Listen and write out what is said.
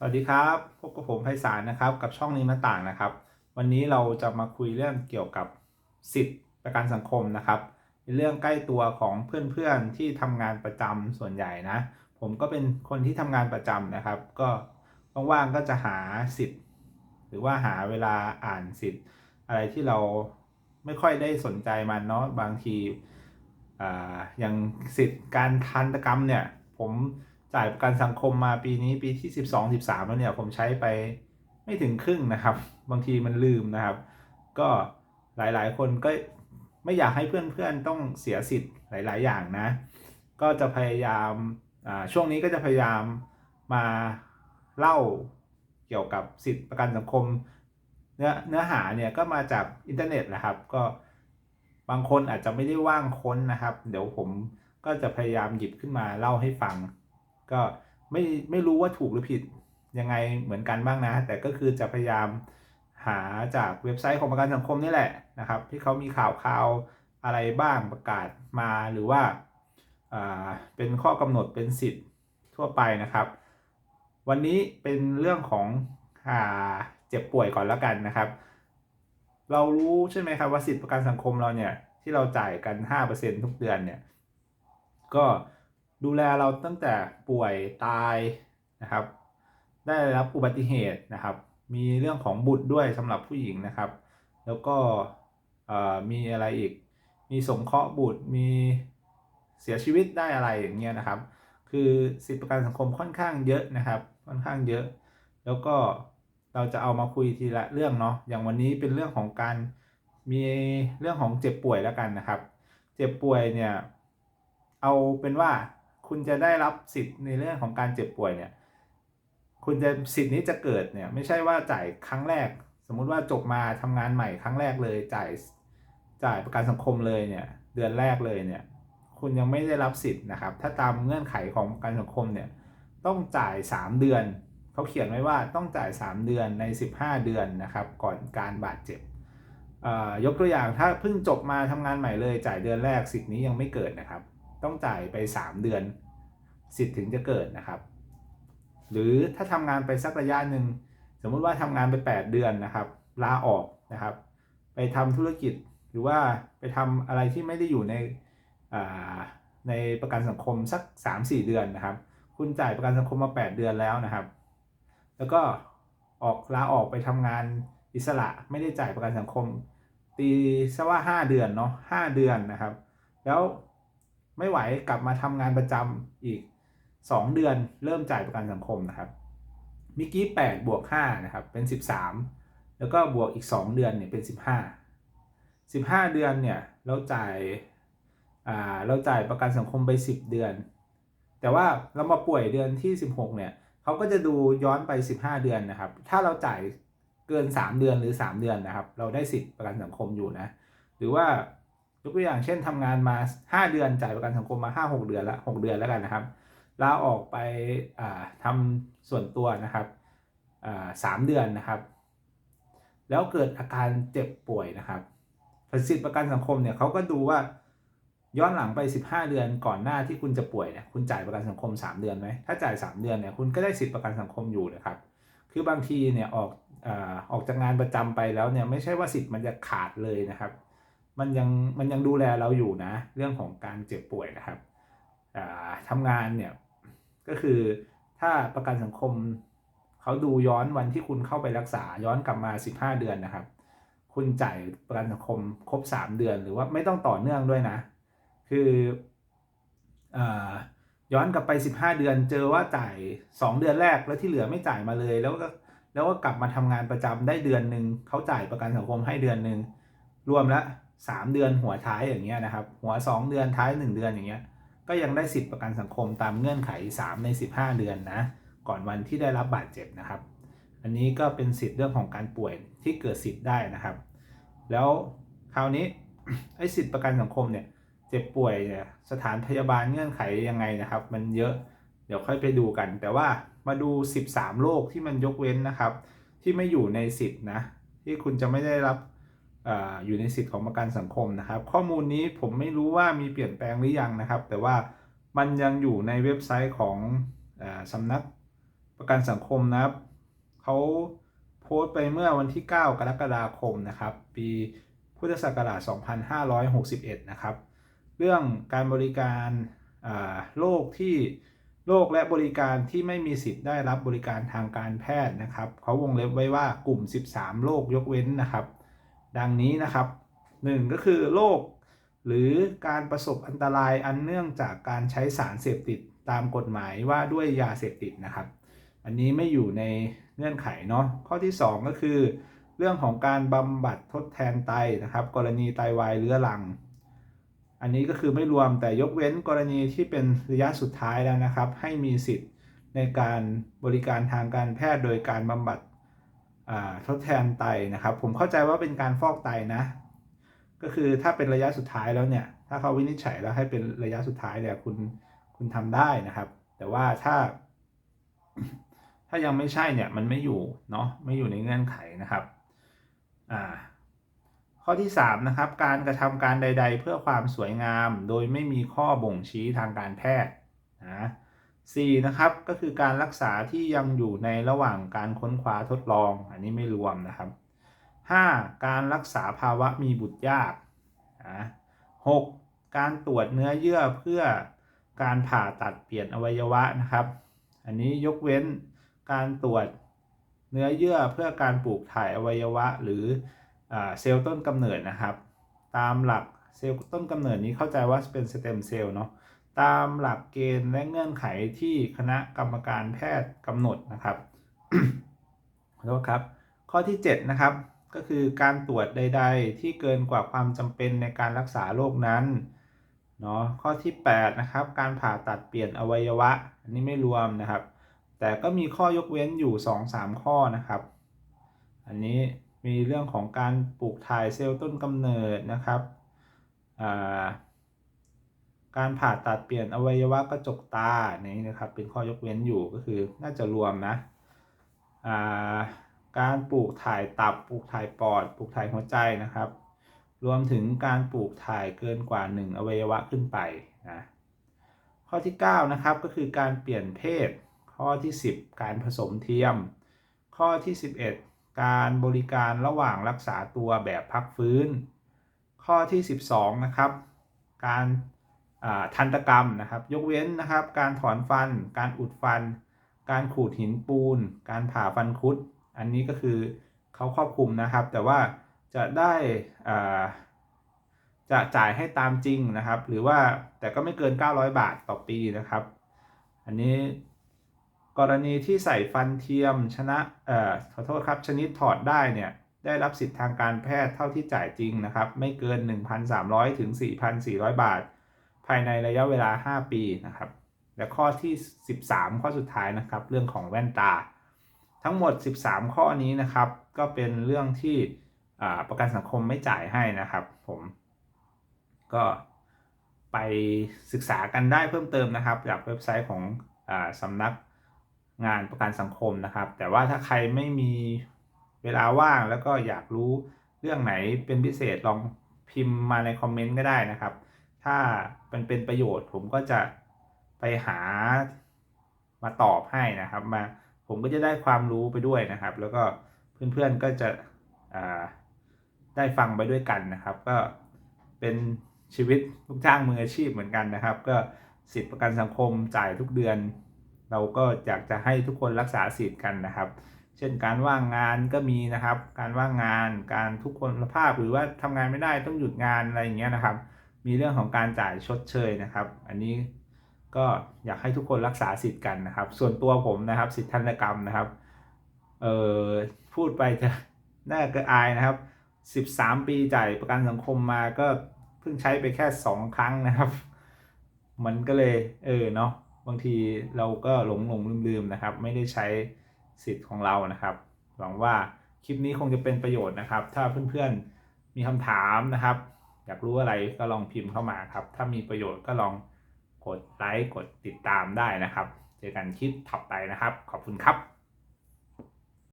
สวัสดีครับพบกับผมไพศาลนะครับ กับช่องนี้มาต่างนะครับ วันนี้เราจะมาคุยเรื่องเกี่ยวกับสิทธิประกันสังคมนะครับเป็นเรื่องใกล้ตัวของเพื่อนๆที่ทำงานประจำส่วนใหญ่นะ ผมก็เป็นคนที่ทำงานประจำนะครับ ก็ว่างๆก็จะหาสิทธิ์ หรือว่าหาเวลาอ่านสิทธิ์ อะไรที่เราไม่ค่อยได้สนใจมันเนาะบางทีออย่างสิทธิ์การทันตกรรมเนี่ยผม จ่ายประกันสังคมมาปีนี้ปีที่12 13แล้วเนี่ยผมใช้ไปไม่ถึงครึ่งนะครับ บางทีมันลืมนะครับ ก็หลายๆ คนก็ไม่อยากให้เพื่อนๆต้องเสียสิทธิ์หลาย ๆ อย่างนะ ก็จะพยายามช่วงนี้ก็จะพยายามมาเล่าเกี่ยวกับสิทธิประกันสังคม เนื้อเนื้อหาเนี่ยก็มาจากอินเทอร์เน็ตนะครับ ก็บางคนอาจจะไม่ได้ว่างค้นนะครับ เดี๋ยวผมก็จะพยายามหยิบขึ้นมาเล่าให้ฟัง ก็ไม่ไม่รู้ว่าถูกหรือผิดยังไงเหมือนกันบ้างนะ แต่ก็คือจะพยายามหาจากเว็บไซต์ของประกันสังคมนี่แหละนะครับ ที่เขามีข่าวข่าวอะไรบ้างประกาศมาหรือว่าอ่าเป็นข้อกำหนดเป็นสิทธิ์ทั่วไปนะครับ วันนี้เป็นเรื่องของอ่าเจ็บป่วยก่อนแล้วกันนะครับ เรารู้ใช่ไหมครับว่าสิทธิประกันสังคมเราเนี่ยที่เราจ่ายกัน 5%ทุกเดือนเนี่ยก็ ดูแลเราตั้งแต่ป่วยตายนะครับ ได้รับอุบัติเหตุนะครับ มีเรื่องของบุตรด้วยสำหรับผู้หญิงนะครับ แล้วก็มีอะไรอีก มีสงเคราะห์บุตรมีเสียชีวิตได้อะไรอย่างเงี้ยนะครับ คือสิทธิประกันสังคมค่อนข้างเยอะนะครับ ค่อนข้างเยอะ แล้วก็เราจะเอามาคุยทีละเรื่องเนาะอย่างวันนี้เป็นเรื่องของการมีเรื่องของเจ็บป่วยแล้วกันนะครับ เจ็บป่วยเนี่ยเอาเป็นว่า คุณจะได้รับสิทธิ์ในเรื่องของการเจ็บป่วยเนี่ยคุณจะสิทธิ์นี้จะเกิดเนี่ยไม่ใช่ว่าจ่ายครั้งแรก สมมุติว่าจบมาทำงานใหม่ครั้งแรกเลยจ่ายจ่ายประกันสังคมเลยเนี่ยเดือนแรกเลยเนี่ยคุณยังไม่ได้รับสิทธิ์นะครับ ถ้าตามเงื่อนไขของประกันสังคมเนี่ยต้องจ่าย 3 เดือนเขาเขียนไว้ว่าต้องจ่าย 3 เดือนใน 15 เดือนนะครับ ก่อนการบาดเจ็บอ่ายกตัวอย่างถ้าเพิ่งจบมาทำงานใหม่เลย จ่ายเดือนแรกสิทธิ์นี้ยังไม่เกิดนะครับ ต้องจ่ายไป 3 เดือน สิทธิ์ถึงจะเกิดนะครับ หรือถ้าทำงานไปสักระยะหนึ่งสมมุติว่าทำงานไป 8 เดือนนะครับ ลาออกนะครับ ไปทำธุรกิจหรือว่าไปทำอะไรที่ไม่ได้อยู่ในในประกันสังคมสัก 3-4 เดือนนะครับ คุณจ่ายประกันสังคมมา 8 เดือนแล้วนะครับ แล้วก็ออกลาออกไปทำงานอิสระไม่ได้จ่ายประกันสังคม ตีซะว่า 5 เดือนเนาะ5เดือนนะครับ แล้ว ไม่ไหวกลับมาทำงานประจำอีก 2 เดือนเริ่มจ่ายประกันสังคมนะครับมิกี้8บวก5นะครับเป็น 13 แล้วก็บวกอีก 2 เดือนเนี่ยเป็น 15 15 เดือนเนี่ยเราจ่ายอ่าเราจ่ายประกันสังคมไป 10 เดือน แต่ว่าเรามาป่วยเดือนที่ 16เนี่ยเขาก็จะดูย้อนไป 15 เดือนนะครับ ถ้าเราจ่ายเกิน 3 เดือนหรือ 3 เดือนนะครับ เราได้สิทธิประกันสังคมอยู่นะ หรือว่า กตัวอย่างเช่นทำงานมา 5 เดือนจ่ายประกันสังคมมา 5 6 เดือนละ6เดือนแล้วกันนะครับลาออกไปอ่าทำส่วนตัวนะครับสามเดือนนะครับ แล้วเกิดอาการเจ็บป่วยนะครับสิทธิประกันสังคมเนี่ยเขาก็ดูว่าย้อนหลังไป 15 เดือนก่อนหน้าที่คุณจะป่วยเนี่ยคุณจ่ายประกันสังคม 3 เดือนไหมถ้าจ่าย 3 เดือนเนี่ยคุณก็ได้สิทธิประกันสังคมอยู่นะครับ คือบางทีเนี่ยออกอออกจากงานประจำไปแล้วเนี่ยไม่ใช่ว่าสิทธิ์มันจะขาดเลยนะครับ มันยังมันยังดูแลเราอยู่นะ เรื่องของการเจ็บป่วยนะครับทำงานเนี่ยก็คือถ้าประกันสังคมเขาดูย้อนวันที่คุณเข้าไปรักษาย้อนกลับมา 15 เดือนนะครับ คุณจ่ายประกันสังคมครบ 3 เดือน หรือว่าไม่ต้องต่อเนื่องด้วยนะ คืออย้อนกลับไป 15 เดือน เจอว่าจ่าย 2 เดือนแรกแล้วที่เหลือไม่จ่ายมาเลย แล้วก็แล้วก็กลับมาทำงานประจำได้เดือนหนึ่งเขาจ่ายประกันสังคมให้เดือนหนึ่งรวมแล้ว 3 เดือนหัวท้ายอย่างเงี้ยนะครับ หัว 2 เดือนท้าย 1 เดือนอย่างเงี้ยก็ยังได้สิทธิประกันสังคมตามเงื่อนไข 3 ใน 15 เดือนนะก่อนวันที่ได้รับบาดเจ็บนะครับ อันนี้ก็เป็นสิทธิเรื่องของการป่วยที่เกิดสิทธิ์ได้นะครับ แล้วคราวนี้ไอ้สิทธิประกันสังคมเนี่ยเจ็บป่วยเนี่ยสถานพยาบาลเงื่อนไขยังไงนะครับ มันเยอะเดี๋ยวค่อยไปดูกัน แต่ว่ามาดู 13 โรคที่มันยกเว้นนะครับ ที่ไม่อยู่ในสิทธินะที่คุณจะไม่ได้รับ อยู่ในสิทธิของประกันสังคมนะครับ ข้อมูลนี้ผมไม่รู้ว่ามีเปลี่ยนแปลงหรือยังนะครับ แต่ว่ามันยังอยู่ในเว็บไซต์ของอสำนักประกันสังคมนะครับเขาโพสต์ไปเมื่อวันที่ 9 กรกฎาคมนะครับ ปีพุทธศักราช 2561 นะครับ เรื่องการบริการโรคที่โรคและบริการที่ไม่มีสิทธิ์ได้รับบริการทางการแพทย์นะครับเขาวงเล็บไว้ว่ากลุ่ม 13 โรคยกเว้นนะครับ ดังนี้นะครับ 1 ก็คือโรคหรือการประสบอันตรายอันเนื่องจากการใช้สารเสพติดตามกฎหมายว่าด้วยยาเสพติดนะครับ อันนี้ไม่อยู่ในเงื่อนไขเนาะข้อที่ 2 ก็คือ เรื่องของการบำบัดทดแทนไตนะครับ กรณีไตวายเรื้อรัง อันนี้ก็คือไม่รวมแต่ยกเว้นกรณีที่เป็นระยะสุดท้ายแล้วนะครับ ให้มีสิทธิ์ในการบริการทางการแพทย์โดยการบำบัด ทดแทนไตนะครับ ผมเข้าใจว่าเป็นการฟอกไตนะ ก็คือถ้าเป็นระยะสุดท้ายแล้วเนี่ย ถ้าเขาวินิจฉัยแล้วให้เป็นระยะสุดท้ายเนี่ยคุณคุณทำได้นะครับ แต่ว่าถ้า ถ้ายังไม่ใช่เนี่ยมันไม่อยู่เนาะไม่อยู่ในเงื่อนไขนะครับอ่าข้อที่3นะครับการกระทำการใด ๆ เพื่อความสวยงาม โดยไม่มีข้อบ่งชี้ทางการแพทย์นะ สี่นะครับก็คือการรักษาที่ยังอยู่ในระหว่างการค้นคว้าทดลอง อันนี้ไม่รวมนะครับ 5. การรักษาภาวะมีบุตรยากนะหกการตรวจเนื้อเยื่อเพื่อการผ่าตัดเปลี่ยนอวัยวะนะครับ อันนี้ยกเว้นการตรวจเนื้อเยื่อเพื่อการปลูกถ่ายอวัยวะ หรืออเซลล์ต้นกำเนิดนะครับ ตามหลักเซลล์ต้นกำเนิดนี้เข้าใจว่าเป็นสเต็มเซลล์เนาะ ตามหลักเกณฑ์และเงื่อนไขที่คณะกรรมการแพทย์กำหนดนะครับขอโทษครับ ข้อที่ 7 นะครับ ก็คือการตรวจใด ๆ ที่เกินกว่าความจำเป็นในการรักษาโรคนั้นเนาะข้อที่ 8 นะครับ การผ่าตัดเปลี่ยนอวัยวะ อันนี้ไม่รวมนะครับ แต่ก็มีข้อยกเว้นอยู่ 2-3 ข้อนะครับ อันนี้มีเรื่องของการปลูกถ่ายเซลล์ต้นกำเนิดนะครับอ่า การผ่าตัดเปลี่ยนอวัยวะกระจกตานี่นะครับเป็นข้อยกเว้นอยู่ก็คือน่าจะรวมนะาการปลูกถ่ายตับปลูกถ่ายปอดปลูกถ่ายหัวใจนะครับ รวมถึงการปลูกถ่ายเกินกว่า 1 อวัยวะขึ้นไปนะข้อที่ 9 นะครับก็คือการเปลี่ยนเพศ ข้อที่ 10 การผสมเทียม ข้อที่ 11 การบริการระหว่างรักษาตัวแบบพักฟื้น ข้อที่ 12 นะครับ การ ทันตกรรมนะครับ ยกเว้นนะครับ การถอนฟัน การอุดฟัน การขูดหินปูน การผ่าฟันคุด อันนี้ก็คือเขาครอบคลุมนะครับ แต่ว่าจะได้อ่าจะจ่ายให้ตามจริงนะครับ หรือว่าแต่ก็ไม่เกิน 900 บาทต่อปีนะครับ อันนี้กรณีที่ใส่ฟันเทียมชนะเอ่อขอโทษครับชนิดถอดได้เนี่ยได้รับสิทธิ์ทางการแพทย์เท่าที่จ่ายจริงนะครับ ไม่เกิน 1,300 ถึง 4,400 บาท ภายในระยะเวลา 5 ปีนะครับ และข้อที่ 13 ข้อสุดท้ายนะครับ เรื่องของแว่นตา ทั้งหมด 13 ข้อนี้นะครับ ก็เป็นเรื่องที่ประกันสังคมไม่จ่ายให้นะครับ ผม ก็ไปศึกษากันได้เพิ่มเติมนะครับ จากเว็บไซต์ของอสำนักงานประกันสังคมนะครับ แต่ว่าถ้าใครไม่มีเวลาว่างแล้วก็อยากรู้เรื่องไหนเป็นพิเศษลองพิมพ์มาในคอมเมนต์ก็ได้นะครับ ถ้ามันเป็นประโยชน์ ผมก็จะไปหามาตอบให้นะครับ มาผมก็จะได้ความรู้ไปด้วยนะครับ แล้วก็เพื่อนๆก็จะได้ฟังไปด้วยกันนะครับ ก็เป็นชีวิตลูกจ้างมืออาชีพเหมือนกันนะครับ ก็สิทธิประกันสังคมจ่ายทุกเดือน เราก็อยากจะให้ทุกคนรักษาสิทธิ์กันนะครับ เช่นการว่างงานก็มีนะครับ การว่างงานการทุกคนภาพหรือว่าทำงานไม่ได้ต้องหยุดงานอะไรอย่างเงี้ยนะครับ มีเรื่องของการจ่ายชดเชยนะครับ อันนี้ก็อยากให้ทุกคนรักษาสิทธิ์กันนะครับ ส่วนตัวผมนะครับ สิทธิทันกรรมนะครับ เอ่อพูดไปจะน่าเกระอายนะครับ 13 ปีจ่ายประกันสังคมมาก็เพิ่งใช้ไปแค่ 2 ครั้งนะครับ มันก็เลยเออเนาะบางทีเราก็หลงหลงลืมลืมนะครับ ไม่ได้ใช้สิทธิ์ของเรานะครับ หวังว่าคลิปนี้คงจะเป็นประโยชน์นะครับ ถ้าเพื่อนๆมีคำถามนะครับ อยากรู้อะไรก็ลองพิมพ์เข้ามาครับ ถ้ามีประโยชน์ก็ลองกดไลค์กดติดตามได้นะครับ เจอกันคลิปถัดไปนะครับ ขอบคุณครับ